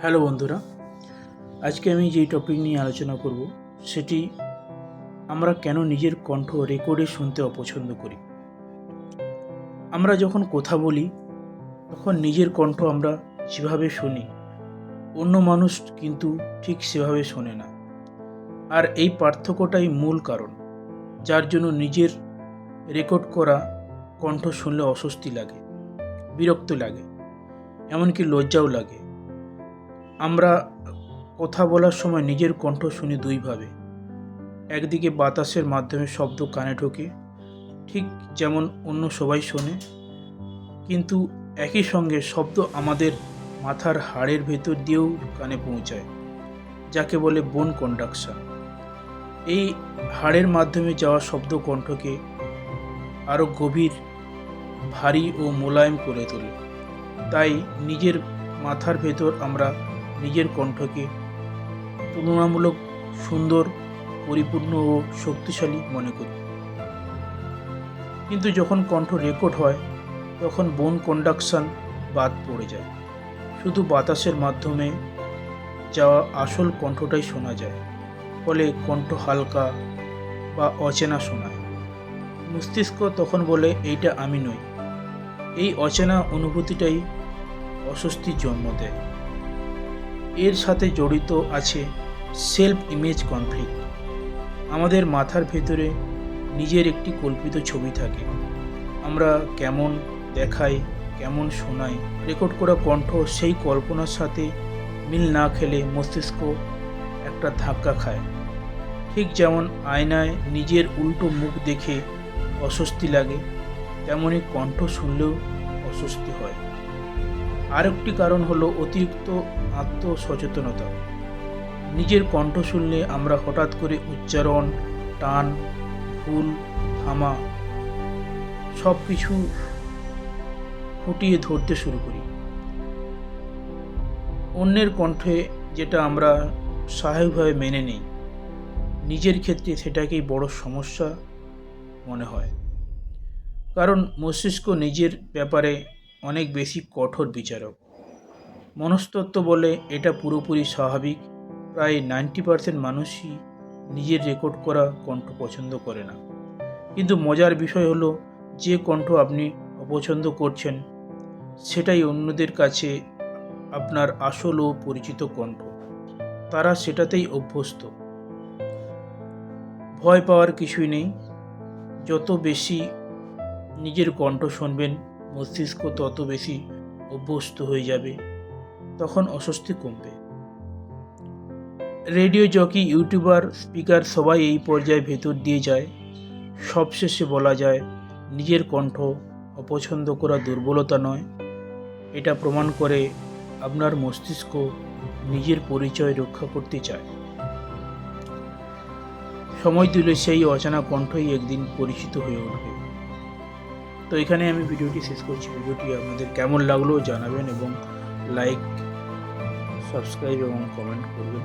Hello বন্ধুরা, আজকে আমি যেই টপিক নিয়ে আলোচনা করব, সেটি আমরা কেন নিজের কণ্ঠ রেকর্ডে শুনতে অপছন্দ করি? আমরা যখন কথা বলি, তখন নিজের কণ্ঠ আমরা যেভাবে শুনি, অন্য মানুষ কিন্তু ঠিক সেভাবে শোনে না। আর এই পার্থক্যটাই মূল কারণ, যার জন্য নিজের রেকর্ড করা কণ্ঠ শুনলে অস্বস্তি লাগে, বিরক্ত লাগে, এমনকি লজ্জাও লাগে। আমরা কথা বলার সময় নিজের কণ্ঠ শুনি দুইভাবে একদিকে বাতাসের মাধ্যমে শব্দ কানে ঢোকে, ঠিক যেমন অন্য সবাই শোনে, কিন্তু একই সঙ্গে শব্দ আমাদের মাথার হাড়ের ভেতর দিয়েও কানে পৌঁছায়, যাকে বলে বোন কন্ডাকশন। এই হাড়ের মাধ্যমে যাওয়া শব্দ কণ্ঠকে আরও গভীর, ভারী ও মোলায়েম করে তোলে। তাই নিজের মাথার ভেতর আমরা নিজের কণ্ঠকে তুলনামূলক সুন্দর, পরিপূর্ণ ও শক্তিশালী মনে করি। কিন্তু যখন কণ্ঠ রেকর্ড হয়, তখন বোন কন্ডাকশন বাদ পড়ে যায়। শুধু বাতাসের মাধ্যমে যাওয়া আসল কণ্ঠটাই শোনা যায়, ফলে কণ্ঠ হালকা বা অচেনা শোনায়। মস্তিষ্ক তখন বলে, এইটা আমি নই। এই অচেনা অনুভূতিটাই অস্বস্তির জন্ম দেয়। এর সাথে জড়িত আছে সেলফ ইমেজ কনফ্লিক্ট আমাদের মাথার ভেতরে নিজের একটি কল্পিত ছবি থাকে। আমরা কেমন দেখাই, কেমন শোনাই রেকর্ড করা কণ্ঠ সেই কল্পনার সাথে মিল না খেলে মস্তিষ্ক একটা ধাক্কা খায়। ঠিক যেমন আয়নায় নিজের উল্টো মুখ দেখে অস্বস্তি লাগে তেমনই কণ্ঠ শুনলেও অস্বস্তি হয়। আরেকটি কারণ হলো অতিরিক্ত আত্মসচেতনতা। নিজের কণ্ঠ শুনলে আমরা হঠাৎ করে উচ্চারণ, টান ফুল থামা সব কিছু ফুটিয়ে ধরতে শুরু করি। অন্যের কণ্ঠে যেটা আমরা স্বাভাবিকভাবে মেনে নিই, নিজের ক্ষেত্রে সেটাকেই বড় সমস্যা মনে হয়। কারণ মস্তিষ্ক নিজের ব্যাপারে অনেক বেশি কঠোর বিচারক। মনস্তত্ত্ব বলে এটা পুরোপুরি স্বাভাবিক। প্রায় নাইনটি পার্সেন্ট মানুষই নিজের রেকর্ড করা কণ্ঠ পছন্দ করে না। কিন্তু মজার বিষয় হলো, যে কণ্ঠ আপনি অপছন্দ করছেন, সেটাই অন্যদের কাছে আপনার আসল ও পরিচিত কণ্ঠ। তারা সেটাতেই অভ্যস্ত। ভয় পাওয়ার কিছুই নেই। যত বেশি নিজের কণ্ঠ শুনবেন মস্তিষ্ক তত বেশি অভ্যস্ত হয়ে যাবে, তখন অস্বস্তি কমবে। রেডিও জকি, ইউটিউবার, স্পিকার সবাই এই পর্যায়ে ভেতর দিয়ে যায়। সবশেষে বলা যায়, নিজের কণ্ঠ অপছন্দ করা দুর্বলতা নয়। এটা প্রমাণ করে আপনার মস্তিষ্ক নিজের পরিচয় রক্ষা করতে চায়। সময় দিলে সেই অজানা কণ্ঠই একদিন পরিচিত হয়ে উঠবে। তো এখানে আমি ভিডিওটি শেষ করছি। ভিডিওটি আপনাদের কেমন লাগল জানাবেন এবং লাইক সাবস্ক্রাইব এবং কমেন্ট করবেন।